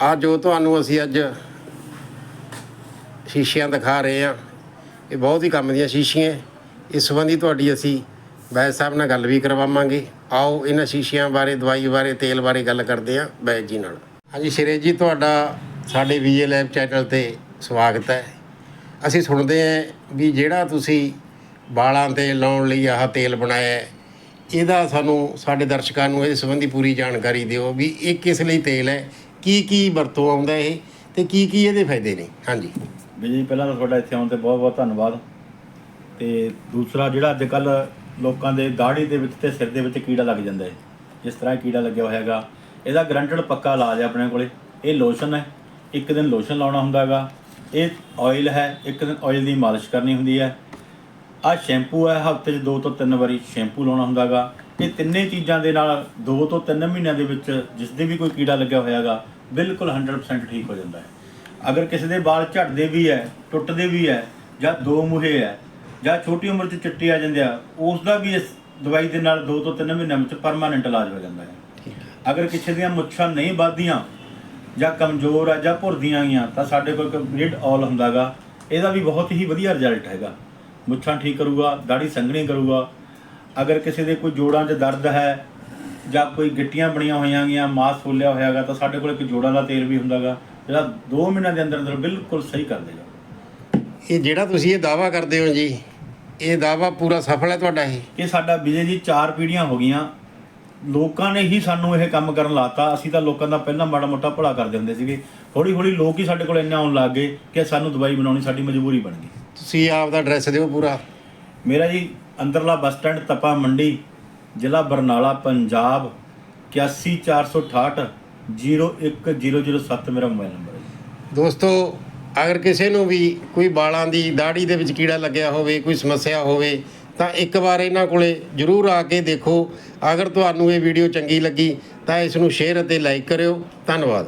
ਆ ਜੋ ਤੁਹਾਨੂੰ ਅਸੀਂ ਅੱਜ ਸ਼ੀਸ਼ੀਆਂ ਦਿਖਾ ਰਹੇ ਹਾਂ, ਇਹ ਬਹੁਤ ਹੀ ਕੰਮ ਦੀਆਂ ਸ਼ੀਸ਼ੀਆਂ ਇਸ ਸੰਬੰਧੀ ਤੁਹਾਡੀ ਅਸੀਂ ਬੈਜ ਸਾਹਿਬ ਨਾਲ ਗੱਲ ਵੀ ਕਰਵਾਵਾਂਗੇ। ਆਓ ਇਹਨਾਂ ਸ਼ੀਸ਼ੀਆਂ ਬਾਰੇ, ਦਵਾਈ ਬਾਰੇ, ਤੇਲ ਬਾਰੇ ਗੱਲ ਕਰਦੇ ਹਾਂ ਬੈਜ ਜੀ ਨਾਲ। ਹਾਂਜੀ, ਸ਼੍ਰੀ ਜੀ, ਤੁਹਾਡਾ ਸਾਡੇ ਵੀਜੇ ਲੈਬ ਚੈਨਲ ਤੇ ਸਵਾਗਤ ਹੈ। ਅਸੀਂ ਸੁਣਦੇ ਹਾਂ ਵੀ ਜਿਹੜਾ ਤੁਸੀਂ ਵਾਲਾਂ ਤੇ ਲਾਉਣ ਲਈ ਆਹ ਤੇਲ ਬਣਾਇਆ ਇਹਦਾ ਸਾਨੂੰ ਸਾਡੇ ਦਰਸ਼ਕਾਂ ਨੂੰ ਇਹਦੇ ਸੰਬੰਧੀ ਪੂਰੀ ਜਾਣਕਾਰੀ ਦਿਓ ਵੀ ਇਹ ਕਿਸ ਲਈ ਤੇਲ ਹੈ ਕੀ ਕੀ ਵਰਤੋਂ ਆਉਂਦਾ ਇਹ ਤੇ ਕੀ ਕੀ ਇਹਦੇ ਫਾਇਦੇ ਨੇ? ਹਾਂਜੀ। ਵੀ ਜੀ, ਪਹਿਲਾਂ ਤਾਂ ਤੁਹਾਡਾ ਇੱਥੇ ਆਉਣ ਤੇ ਬਹੁਤ ਬਹੁਤ ਧੰਨਵਾਦ। ਤੇ ਦੂਸਰਾ ਜਿਹੜਾ ਅੱਜ ਕੱਲ ਲੋਕਾਂ ਦੇ ਦਾੜੀ ਦੇ ਵਿੱਚ ਤੇ ਸਿਰ ਦੇ ਵਿੱਚ ਕੀੜਾ ਲੱਗ ਜਾਂਦਾ ਹੈ। ਜਿਸ ਤਰ੍ਹਾਂ ਕੀੜਾ ਲੱਗਿਆ ਹੋਇਆ ਹੈਗਾ, ਇਹਦਾ ਗਰੰਟਡ ਪੱਕਾ ਇਲਾਜ ਹੈ ਆਪਣੇ ਕੋਲੇ। ਇਹ ਲੋਸ਼ਨ ਹੈ, ਇੱਕ ਦਿਨ ਲੋਸ਼ਨ ਲਾਉਣਾ ਹੁੰਦਾ ਹੈਗਾ। ਇਹ ਆਇਲ ਹੈ, ਇੱਕ ਦਿਨ ਆਇਲ ਦੀ ਮਾਲਿਸ਼ ਕਰਨੀ ਹੁੰਦੀ ਹੈ। ਆ ਸ਼ੈਂਪੂ ਹੈ, ਹਫ਼ਤੇ 'ਚ ਦੋ ਤੋਂ ਤਿੰਨ ਵਾਰੀ ਸ਼ੈਂਪੂ ਲਾਉਣਾ ਹੁੰਦਾਗਾ ਇਹ ਤਿੰਨੇ ਚੀਜ਼ਾਂ ਦੇ ਨਾਲ ਦੋ ਤੋਂ ਤਿੰਨ ਮਹੀਨਿਆਂ ਦੇ ਵਿੱਚ ਜਿਸ ਦੇ ਵੀ ਕੋਈ ਕੀੜਾ ਲੱਗਿਆ ਹੋਇਆਗਾ, ਬਿਲਕੁਲ 100% ਠੀਕ ਹੋ ਜਾਂਦਾ ਹੈ। ਅਗਰ ਕਿਸੇ ਦੇ ਵਾਲ ਝੜਦੇ ਵੀ ਹੈ, ਟੁੱਟਦੇ ਵੀ ਹੈ, ਜਾਂ ਦੋ ਮੂਹੇ ਹੈ, ਜਾਂ ਛੋਟੀ ਉਮਰ 'ਚ ਚਿੱਟੇ ਆ ਜਾਂਦੇ ਆ ਉਸ ਦਾ ਵੀ ਇਸ ਦਵਾਈ ਦੇ ਨਾਲ ਦੋ ਤੋਂ ਤਿੰਨ ਮਹੀਨਿਆਂ ਵਿੱਚ ਪਰਮਾਨੈਂਟ ਇਲਾਜ ਹੋ ਜਾਂਦਾ ਹੈ। ਅਗਰ ਕਿਸੇ ਦੀਆਂ ਮੁੱਛਾਂ ਨਹੀਂ ਵੱਧਦੀਆਂ, ਜਾਂ ਕਮਜ਼ੋਰ ਆ, ਜਾਂ ਭੁਰਦੀਆਂ ਗਈਆਂ, ਤਾਂ ਸਾਡੇ ਕੋਲ ਇੱਕ ਬ੍ਰਿਡ ਆਲ ਹੁੰਦਾਗਾ, ਇਹਦਾ ਵੀ ਬਹੁਤ ਹੀ ਵਧੀਆ ਰਿਜ਼ਲਟ ਹੈਗਾ। ਮੁੱਛਾਂ ਠੀਕ ਕਰੂਗਾ ਦਾੜੀ ਸੰਘਣੀ ਕਰੂਗਾ ਅਗਰ ਕਿਸੇ ਦੇ ਕੋਈ ਜੋੜਾਂ 'ਚ ਦਰਦ ਹੈ ਜਾਂ ਕੋਈ ਗਿੱਟੀਆਂ ਬਣੀਆਂ ਹੋਈਆਂ ਗੀਆਂ ਮਾਸ ਫੁੱਲਿਆ ਹੋਇਆਗਾ ਤਾਂ ਸਾਡੇ ਕੋਲ ਇੱਕ ਜੋੜਾਂ ਦਾ ਤੇਲ ਵੀ ਹੁੰਦਾਗਾ ਜਿਹੜਾ 2 ਮਹੀਨਿਆਂ ਦੇ ਅੰਦਰ ਅੰਦਰ ਬਿਲਕੁਲ ਸਹੀ ਕਰ ਦੇਗਾ। ਇਹ ਜਿਹੜਾ ਤੁਸੀਂ ਇਹ ਦਾਵਾ ਕਰਦੇ ਹੋ ਜੀ ਇਹ ਦਾਵਾ ਪੂਰਾ ਸਫਲ ਹੈ ਤੁਹਾਡਾ ਇਹ? ਇਹ ਸਾਡਾ ਵਿਜੇ ਜੀ ਚਾਰ ਪੀੜ੍ਹੀਆਂ ਹੋ ਗਈਆਂ। ਲੋਕਾਂ ਨੇ ਹੀ ਸਾਨੂੰ ਇਹ ਕੰਮ ਕਰਨ ਲਾਤਾ। ਅਸੀਂ ਤਾਂ ਲੋਕਾਂ ਦਾ ਪਹਿਲਾਂ ਮਾੜਾ ਮੋਟਾ ਭਲਾ ਕਰਦੇ ਹੁੰਦੇ ਸੀਗੇ। ਹੌਲੀ ਹੌਲੀ ਲੋਕ ਹੀ ਸਾਡੇ ਕੋਲ ਇੰਨਾ ਆਉਣ ਲੱਗ ਗਏ ਕਿ ਸਾਨੂੰ ਦਵਾਈ ਬਣਾਉਣੀ ਸਾਡੀ ਮਜਬੂਰੀ ਬਣ ਗਈ। ਤੁਸੀਂ ਆਪ ਦਾ ਐਡਰੈਸ ਦਿਓ ਪੂਰਾ। ਮੇਰਾ ਜੀ ਅੰਦਰਲਾ ਬੱਸ ਸਟੈਂਡ ਤਪਾ ਮੰਡੀ, ਜ਼ਿਲ੍ਹਾ ਬਰਨਾਲਾ, ਪੰਜਾਬ 81468 01007 ਮੇਰਾ ਮੋਬਾਈਲ ਨੰਬਰ ਹੈ ਦੋਸਤੋ, ਅਗਰ ਕਿਸੇ ਨੂੰ ਵੀ ਕੋਈ ਵਾਲਾਂ ਦੀ ਦਾੜੀ ਦੇ ਵਿੱਚ ਕੀੜਾ ਲੱਗਿਆ ਹੋਵੇ, ਕੋਈ ਸਮੱਸਿਆ ਹੋਵੇ, ਤਾਂ ਇੱਕ ਵਾਰ ਇਹਨਾਂ ਕੋਲੇ ਜਰੂਰ ਆ ਕੇ ਦੇਖੋ। ਅਗਰ ਤੁਹਾਨੂੰ ਇਹ ਵੀਡੀਓ ਚੰਗੀ ਲੱਗੀ, ਤਾਂ ਇਸ ਨੂੰ ਸ਼ੇਅਰ ਅਤੇ ਲਾਈਕ ਕਰਿਓ। ਧੰਨਵਾਦ।